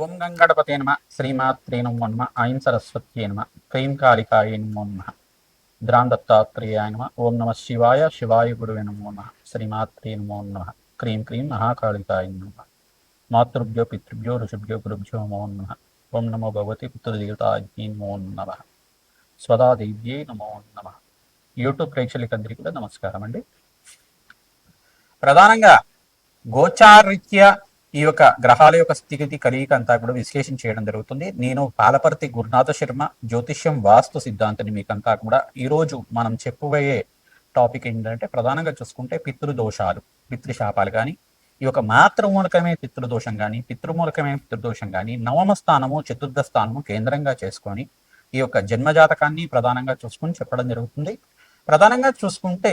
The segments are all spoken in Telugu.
ఓం గంగణపతే నమ. శ్రీమాత్రే నమో నమ. ఐం సరస్వత్యే నమ. క్రీం కాళికాయ నమో నమ. ద్రాం దత్తాత్రేయాయ నమ. ఓం నమ శివాయ శివాయ గురువే నమో నమ. శ్రీమాత్రే నమో నమ. క్రీం క్రీం మహాకాళికాయ నమ. మాతృభ్యో పితృభ్యో ఋషిభ్యో గురుభ్యో నమో నమ. ఓం నమో భగవతి పితృదేవతాజ్ఞే నమో నమ. స్వదాదేవ్యే నమో నమ. యూట్యూబ్ ప్రేక్షకులందరికీ కూడా నమస్కారం అండి. ప్రధానంగా గోచారీత్యా ఈ యొక్క గ్రహాల యొక్క స్థితిగతి కలియిక అంతా కూడా విశ్లేషణ చేయడం జరుగుతుంది. నేను పాలపర్తి గురునాథ శర్మ జ్యోతిష్యం వాస్తు సిద్ధాంతాన్ని మీకంతా కూడా ఈరోజు మనం చెప్పబోయే టాపిక్ ఏంటంటే ప్రధానంగా చూసుకుంటే పితృదోషాలు పితృశాపాలు కానీ ఈ యొక్క మాతృమూలకమే పితృదోషం కానీ పితృమూలకమే పితృదోషం కానీ నవమ స్థానము చతుర్థ స్థానము కేంద్రంగా చేసుకొని ఈ యొక్క జన్మజాతకాన్ని ప్రధానంగా చూసుకొని చెప్పడం జరుగుతుంది. ప్రధానంగా చూసుకుంటే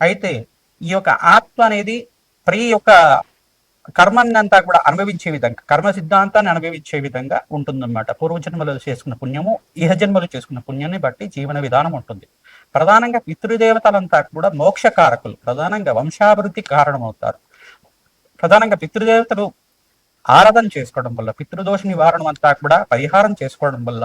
అయితే ఈ యొక్క ఆత్మ అనేది ప్రతి యొక్క కర్మాన్ని అంతా కూడా అనుభవించే విధంగా కర్మ సిద్ధాంతాన్ని అనుభవించే విధంగా ఉంటుందన్నమాట. పూర్వజన్మలో చేసుకున్న పుణ్యము ఇహ జన్మలో చేసుకున్న పుణ్యాన్ని బట్టి జీవన విధానం ఉంటుంది. ప్రధానంగా పితృదేవతలంతా కూడా మోక్షకారకులు ప్రధానంగా వంశాభివృద్ధి కారణమవుతారు. ప్రధానంగా పితృదేవతలు ఆరాధన చేసుకోవడం వల్ల పితృదోష నివారణ అంతా కూడా పరిహారం చేసుకోవడం వల్ల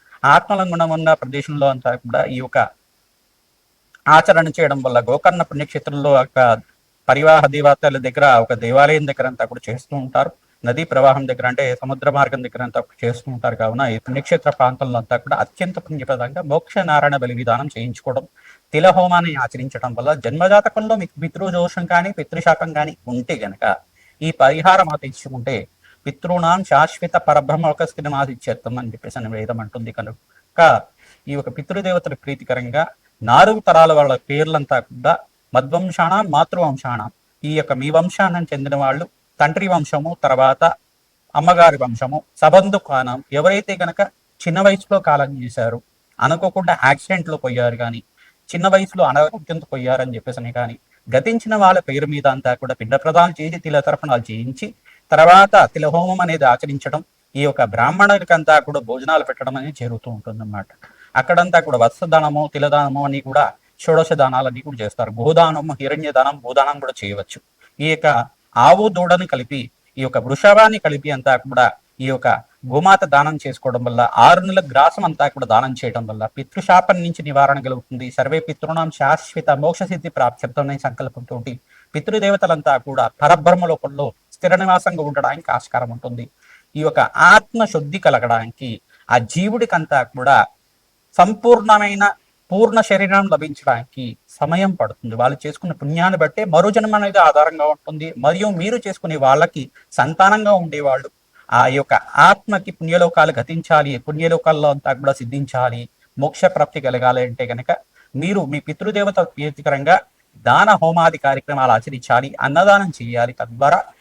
ఆత్మలింగం ఉన్న ప్రదేశంలో అంతా కూడా ఈ యొక్క ఆచరణ చేయడం వల్ల గోకర్ణ పుణ్యక్షేత్రంలో ఒక పరివాహ దేవతల దగ్గర ఒక దేవాలయం దగ్గర అంతా కూడా చేస్తూ ఉంటారు. నదీ ప్రవాహం దగ్గర అంటే సముద్ర మార్గం దగ్గర అంతా చేస్తూ ఉంటారు. కావున ఈ పుణ్యక్షేత్ర ప్రాంతంలో అంతా కూడా అత్యంత పుణ్యప్రదంగా మోక్ష నారాయణ బలి విధానం చేయించుకోవడం తిల హోమాన్ని ఆచరించడం వల్ల జన్మజాతకంలో మీకు పితృదోషం కానీ పితృశాపం కానీ ఉంటే గనక ఈ పరిహారం ఆచరించుకుంటే పితృణాం శాశ్వత పరబ్రహ్మ స్థితిమాదిచ్చేత్తం అని చెప్పేసి అని వేదం అంటుంది కనుక. ఈ యొక్క పితృదేవతల ప్రీతికరంగా నాలుగు తరాల వాళ్ళ పేర్లంతా కూడా మద్వంశాణ మాతృవంశాణ ఈ యొక్క మీ వంశానం చెందిన వాళ్ళు తండ్రి వంశము తర్వాత అమ్మగారి వంశము సబంధు కానం ఎవరైతే గనక చిన్న వయసులో కాలం చేశారు అనుకోకుండా యాక్సిడెంట్లో పోయారు కానీ చిన్న వయసులో అనారోగ్యంతో పోయారని చెప్పేసి కానీ గతించిన వాళ్ళ పేరు మీద అంతా కూడా పిండ ప్రదానం చేసి తిల తర్పణాలు చేయించి తర్వాత తిలహోమం అనేది ఆచరించడం ఈ యొక్క బ్రాహ్మణులకంతా కూడా భోజనాలు పెట్టడం అనేది జరుగుతూ ఉంటుంది అన్నమాట అక్కడంతా కూడా వత్సదానము తిలదానము అని కూడా షోడశ దానాలన్నీ కూడా చేస్తారు. గోదానము హిరణ్య దానం భూదానం కూడా చేయవచ్చు. ఈ యొక్క ఆవు దూడని కలిపి ఈ యొక్క వృషభాన్ని కలిపి అంతా కూడా ఈ యొక్క గోమాత దానం చేసుకోవడం వల్ల ఆరు నెలల గ్రాసం అంతా కూడా దానం చేయడం వల్ల పితృశాపం నుంచి నివారణ కలుగుతుంది. సర్వే పితృణం శాశ్వత మోక్ష సిద్ధి ప్రాప్త్యర్థం సంకల్పంతో పితృదేవతలంతా కూడా పరబ్రహ్మ లోపంలో స్థిర నివాసంగా ఉండడానికి ఆస్కారం ఉంటుంది. ఈ యొక్క ఆత్మ శుద్ధి కలగడానికి ఆ జీవుడికంతా కూడా సంపూర్ణమైన పూర్ణ శరీరం లభించడానికి సమయం పడుతుంది. వాళ్ళు చేసుకున్న పుణ్యాన్ని బట్టే మరో జన్మ అనేది ఆధారంగా ఉంటుంది. మరియు మీరు చేసుకునే వాళ్ళకి సంతానంగా ఉండేవాళ్ళు ఆ యొక్క ఆత్మకి పుణ్యలోకాలు గతించాలి పుణ్యలోకాల్లో అంతా కూడా సిద్ధించాలి మోక్ష ప్రాప్తి కలగాలి అంటే కనుక మీరు మీ పితృదేవత ప్రీతికరంగా దాన హోమాది కార్యక్రమాలు ఆచరించాలి అన్నదానం చేయాలి తద్వారా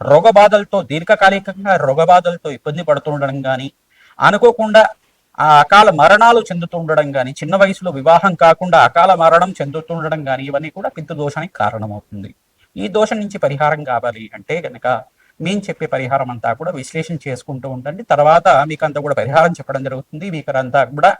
రోగబాధలతో దీర్ఘకాలికంగా రోగబాధలతో ఇబ్బంది పడుతుండడం కానీ అనుకోకుండా ఆ అకాల మరణాలు చెందుతుండడం కానీ చిన్న వయసులో వివాహం కాకుండా అకాల మరణం చెందుతుండడం కానీ ఇవన్నీ కూడా దోషానికి కారణమవుతుంది. ఈ దోషం నుంచి పరిహారం కావాలి అంటే కనుక మేము చెప్పే పరిహారం అంతా కూడా విశ్లేషణ చేసుకుంటూ ఉండండి. తర్వాత మీకు అంతా కూడా పరిహారం చెప్పడం జరుగుతుంది. మీకు అంతా కూడా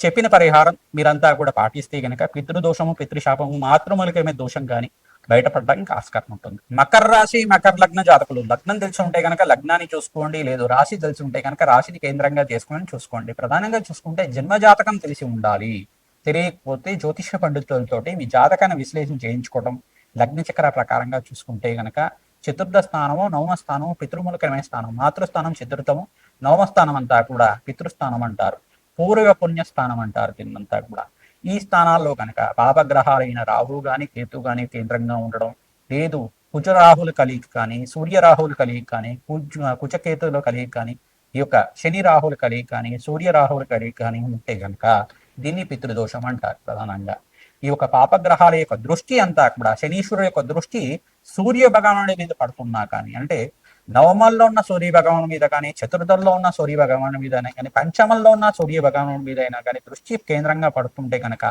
చెప్పిన పరిహారం మీరంతా కూడా పాటిస్తే కనుక పితృదోషము పితృశాపము మాతృమూలికమే దోషం కానీ బయటపడడానికి ఆస్కారం ఉంటుంది. మకర రాశి మకర లగ్న జాతకులు. లగ్నం తెలిసి ఉంటే కనుక లగ్నాన్ని చూసుకోండి లేదు రాశి తెలిసి ఉంటే కనుక రాశిని కేంద్రంగా చేసుకుని చూసుకోండి. ప్రధానంగా చూసుకుంటే జన్మ జాతకం తెలిసి ఉండాలి. తెలియకపోతే జ్యోతిష పండితులతోటి మీ జాతకాన్ని విశ్లేషణ చేయించుకోవడం లగ్న చక్ర ప్రకారంగా చూసుకుంటే గనక చతుర్థ స్థానము నవమ స్థానము పితృమూలకరమైన స్థానం మాతృస్థానం చతుర్థము నవమ స్థానం అంతా కూడా పితృస్థానం అంటారు పూర్వ పుణ్యస్థానం అంటారు దీన్నంతా కూడా. ఈ స్థానాల్లో కనుక పాపగ్రహాలైన రాహు కానీ కేతు కానీ కేంద్రంగా ఉండడం లేదు కుజరాహుల కలిగి కానీ సూర్యరాహుల కలిగి కానీ కుజ కుచకేతుల కలిగి కానీ ఈ యొక్క శని రాహుల కలిగి కానీ సూర్యరాహుల కలిగి కానీ ఉంటే గనక దీన్ని పితృదోషం అంటారు ప్రధానంగా. ఈ యొక్క పాపగ్రహాల యొక్క దృష్టి అంతా కూడా శనీశ్వరుడు యొక్క దృష్టి సూర్య భగవానుడి మీద పడుతున్నా కానీ అంటే నవమంలో ఉన్న సూర్య భగవాను మీద కానీ చతుర్థంలో ఉన్న సూర్య భగవాను మీద కానీ పంచమంలో ఉన్న సూర్య భగవాను మీద అయినా కానీ దృష్టి కేంద్రంగా పడుతుంటే కనుక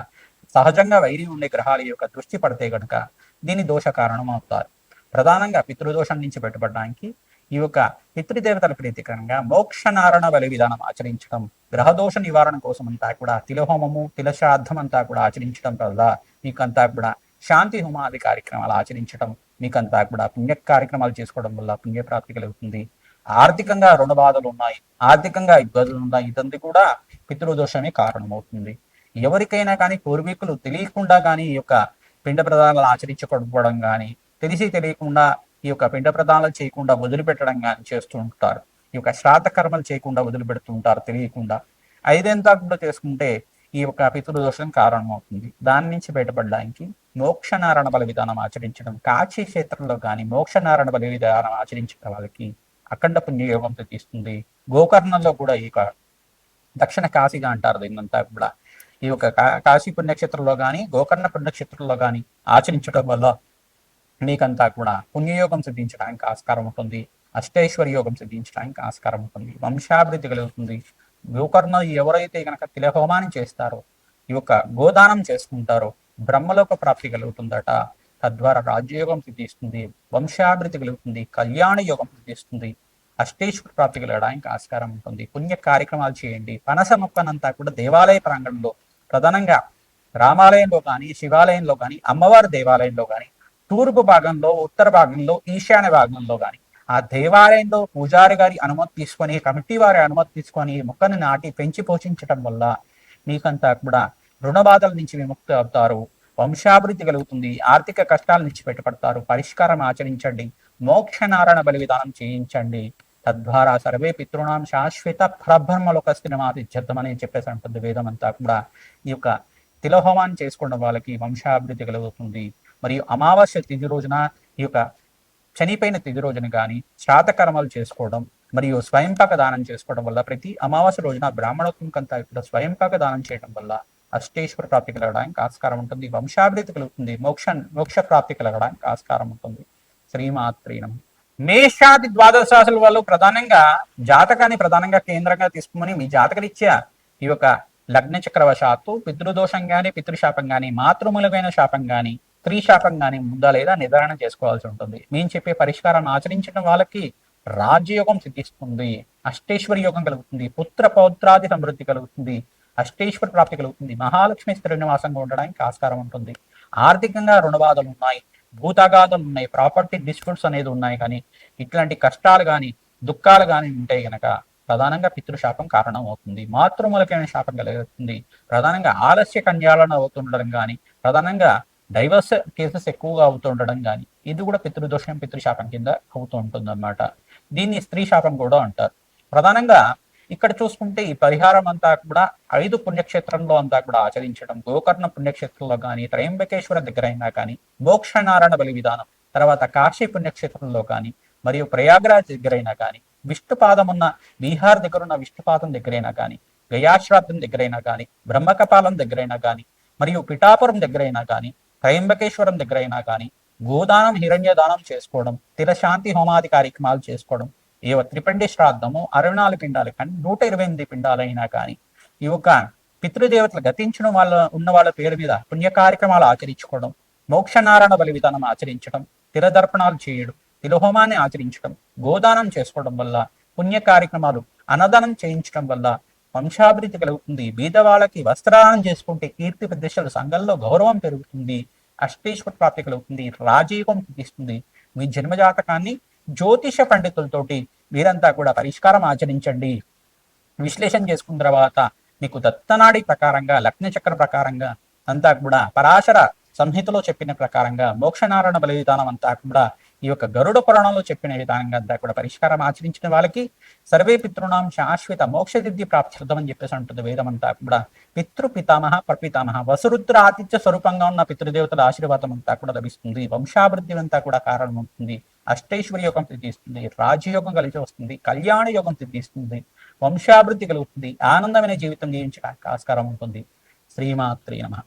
సహజంగా వైరి ఉండే గ్రహాల యొక్క దృష్టి పడితే కనుక దీని దోష కారణం అవుతారు. ప్రధానంగా పితృదోషం నుంచి పెట్టుబడడానికి ఈ యొక్క పితృదేవతల ప్రీతికరంగా మోక్ష నారణ బలి విధానం ఆచరించడం గ్రహదోష నివారణ కోసం అంతా కూడా తిలహోమము తిలశ్రాద్ధం అంతా కూడా ఆచరించడం వల్ల మీకంతా కూడా శాంతి హోమాది కార్యక్రమాలు ఆచరించడం మీకు అంతా కూడా పుణ్య కార్యక్రమాలు చేసుకోవడం వల్ల పుణ్యప్రాప్తి కలుగుతుంది. ఆర్థికంగా రుణ బాధలు ఉన్నాయి. ఆర్థికంగా ఇబ్బందులు ఉన్నాయి. ఇదంతా కూడా పితృదోషమే కారణమవుతుంది. ఎవరికైనా కానీ పూర్వీకులు తెలియకుండా కానీ ఈ యొక్క పిండ ప్రదానాలు ఆచరించకపోవడం కానీ తెలిసి తెలియకుండా ఈ యొక్క పిండ ప్రదానాలు చేయకుండా వదిలిపెట్టడం కానీ చేస్తూ ఉంటారు. ఈ యొక్క శ్రాద్ధ కర్మలు చేయకుండా వదిలిపెడుతూ ఉంటారు తెలియకుండా. ఐదంతా కూడా చేసుకుంటే ఈ యొక్క పితృదోషం కారణమవుతుంది. దాని నుంచి బయటపడడానికి మోక్షనారాయణ బల విధానం ఆచరించడం కాశీ క్షేత్రంలో కానీ మోక్షనారాయణ బల విధానం ఆచరించిన వాళ్ళకి అఖండ పుణ్యయోగం తీస్తుంది గోకర్ణంలో కూడా ఈ యొక్క దక్షిణ కాశీగా అంటారు దీన్నంతా కూడా. ఈ యొక్క కాశీ పుణ్యక్షేత్రంలో కానీ గోకర్ణ పుణ్యక్షేత్రంలో కానీ ఆచరించడం వల్ల మీకంతా కూడా పుణ్యయోగం సిద్ధించడానికి ఆస్కారం ఉంటుంది. అష్టేశ్వరి యోగం సిద్ధించడానికి ఆస్కారం ఉంటుంది. వంశాభివృద్ధి కలుగుతుంది. గోకర్ణ ఎవరైతే కనుక తిలహోమాన్ని చేస్తారో ఈ యొక్క గోదానం చేసుకుంటారో బ్రహ్మలోక ప్రాప్తి కలుగుతుందట. తద్వారా రాజ్యయోగం సిద్ధిస్తుంది వంశాభివృద్ధి కలుగుతుంది కళ్యాణ యోగం సిద్ధిస్తుంది. అష్టేశ్వర ప్రాప్తి కలగడానికి ఆస్కారం ఉంటుంది. పుణ్య కార్యక్రమాలు చేయండి. పనస మొక్కనంతా కూడా దేవాలయ ప్రాంగణంలో ప్రధానంగా రామాలయంలో కానీ శివాలయంలో కానీ అమ్మవారి దేవాలయంలో కానీ తూర్పు భాగంలో ఉత్తర భాగంలో ఈశాన్య భాగంలో కానీ ఆ దేవాలయంలో పూజారి గారి అనుమతి తీసుకొని కమిటీ వారి అనుమతి తీసుకొని మొక్కను నాటి పెంచి పోషించడం వల్ల మీకంతా కూడా రుణ బాధల నుంచి విముక్తి అవుతారు. వంశాభివృద్ధి కలుగుతుంది. ఆర్థిక కష్టాల నుంచి బయటపడతారు పరిష్కారం ఆచరించండి. మోక్ష నారాయణ బలి విధానం చేయించండి. తద్వారా సర్వే పితృణాం శాశ్వత పరబ్రహ్మలోక స్థిరమాదిత్యర్థమని చెప్పేసి ఉంటుంది వేదం అంతా కూడా. ఈ యొక్క తిలహోమాన్ని చేసుకోవడం వాళ్ళకి వంశాభివృద్ధి కలుగుతుంది. మరియు అమావాస్య తిథి రోజున ఈ యొక్క చనిపోయిన తిథి రోజున కానీ శ్రాద్ధ కర్మలు చేసుకోవడం మరియు స్వయంపాక దానం చేసుకోవడం వల్ల ప్రతి అమావాస్య రోజున బ్రాహ్మణోత్వం కంతా కూడా స్వయంపాక దానం చేయడం వల్ల అష్టేశ్వర ప్రాప్తి కలగడానికి ఆస్కారం ఉంటుంది. వంశాభివృద్ధి కలుగుతుంది. మోక్ష మోక్ష ప్రాప్తి కలగడానికి ఆస్కారం ఉంటుంది. శ్రీమాత్రీనం మేషాది ద్వాదశ రాశుల వాళ్ళు ప్రధానంగా జాతకాన్ని ప్రధానంగా కేంద్రంగా తీసుకుని మీ జాతకరీత్యా ఈ యొక్క లగ్న చక్రవశాత్తు పితృదోషం కానీ పితృశాపం గాని మాతృమూలమైన శాపం గాని స్త్రీ శాపం గాని ఉందా లేదా నిర్ధారణ చేసుకోవాల్సి ఉంటుంది. మేము చెప్పే పరిష్కారాన్ని ఆచరించడం వాళ్ళకి రాజ్యయోగం సిద్ధిస్తుంది. అష్టేశ్వర యోగం కలుగుతుంది. పుత్ర పౌత్రాది సమృద్ధి కలుగుతుంది. అష్టేశ్వర ప్రాప్తి కలుగుతుంది. మహాలక్ష్మి శ్రీనివాసంగా ఉండడానికి ఆస్కారం ఉంటుంది. ఆర్థికంగా రుణబాధలు ఉన్నాయి. భూతగాథలు ఉన్నాయి. ప్రాపర్టీ డిస్ప్యూట్స్ అనేది ఉన్నాయి కానీ ఇట్లాంటి కష్టాలు కానీ దుఃఖాలు కానీ ఉంటే గనక ప్రధానంగా పితృశాపం కారణం అవుతుంది. మాతృమూలకమైన శాపం కలుగుతుంది. ప్రధానంగా ఆలస్య కన్యాలను అవుతుండడం కానీ ప్రధానంగా డైవర్స్ కేసెస్ ఎక్కువగా అవుతుండడం కానీ ఇది కూడా పితృదోషం పితృశాపం కింద అవుతూ ఉంటుంది అన్నమాట దీన్ని స్త్రీ శాపం కూడా అంటారు. ప్రధానంగా ఇక్కడ చూసుకుంటే ఈ పరిహారం అంతా కూడా ఐదు పుణ్యక్షేత్రంలో అంతా కూడా ఆచరించడం గోకర్ణ పుణ్యక్షేత్రంలో కానీ త్రయంబకేశ్వర దగ్గర అయినా కానీ మోక్షనారాయణ బలి విధానం తర్వాత కాశీ పుణ్యక్షేత్రంలో కానీ మరియు ప్రయాగరాజ్ దగ్గరైనా కానీ విష్ణుపాదం ఉన్న బీహార్ దగ్గర ఉన్న విష్ణుపాదం దగ్గరైనా కానీ గయాశ్రాద్ధం దగ్గరైనా కానీ బ్రహ్మకపాలం దగ్గరైనా కానీ మరియు పిఠాపురం దగ్గరైనా కానీ త్రయంబకేశ్వరం దగ్గరైనా కానీ గోదానం హిరణ్యదానం చేసుకోవడం తిరశాంతి హోమాది కార్యక్రమాలు చేసుకోవడం ఏ త్రిపిండి శ్రాద్ధము అరవై నాలుగు పిండాలు కానీ నూట ఇరవై ఎనిమిది పిండాలైనా కానీ ఈ యొక్క పితృదేవతలు గతించిన వాళ్ళ ఉన్న వాళ్ళ పేరు మీద పుణ్య కార్యక్రమాలు ఆచరించుకోవడం మోక్షనారాయణ బలి విధానం ఆచరించడం తిరదర్పణాలు చేయడం తిలహోమాన్ని ఆచరించడం గోదానం చేసుకోవడం వల్ల పుణ్య కార్యక్రమాలు అన్నదానం చేయించడం వల్ల వంశాభివృద్ధి కలుగుతుంది. బీద వాళ్ళకి వస్త్రానం చేసుకుంటే కీర్తి ప్రతిష్టలు సంఘంలో గౌరవం పెరుగుతుంది అష్టేశ్వర ప్రాప్తి కలుగుతుంది రాజీవం సిద్ధిస్తుంది మీ జన్మజాతకాన్ని జ్యోతిష పండితులతోటి మీరంతా కూడా పరిష్కారం ఆచరించండి. విశ్లేషణ చేసుకున్న తర్వాత మీకు దత్తనాడి ప్రకారంగా లగ్న చక్ర ప్రకారంగా అంతా కూడా పరాశర సంహితలో చెప్పిన ప్రకారంగా మోక్షనారాయణ బలి విధానం అంతా కూడా ఈ యొక్క గరుడ పురాణంలో చెప్పిన విధానంగా అంతా కూడా పరిష్కారం ఆచరించిన వాళ్ళకి సర్వే పితృణాం శాశ్వత మోక్ష సిద్ధి అని చెప్పేసి ఉంటుంది వేదం అంతా కూడా. పితృ పితామహ ప్రపితామహ వసురుద్ర ఆతిథ్య స్వరూపంగా ఉన్న పితృదేవతల ఆశీర్వాదం అంతా కూడా లభిస్తుంది. వంశాభివృద్ధి అంతా కూడా కారణం ఉంటుంది అష్టైశ్వర్య యోగం సిద్ధిస్తుంది రాజయోగం కలిసి వస్తుంది కళ్యాణ యోగం సిద్ధిస్తుంది వంశాభివృద్ధి కలుగుతుంది ఆనందమైన జీవితం జీవించడానికి ఆస్కారం ఉంటుంది. శ్రీమాత్రి నమ.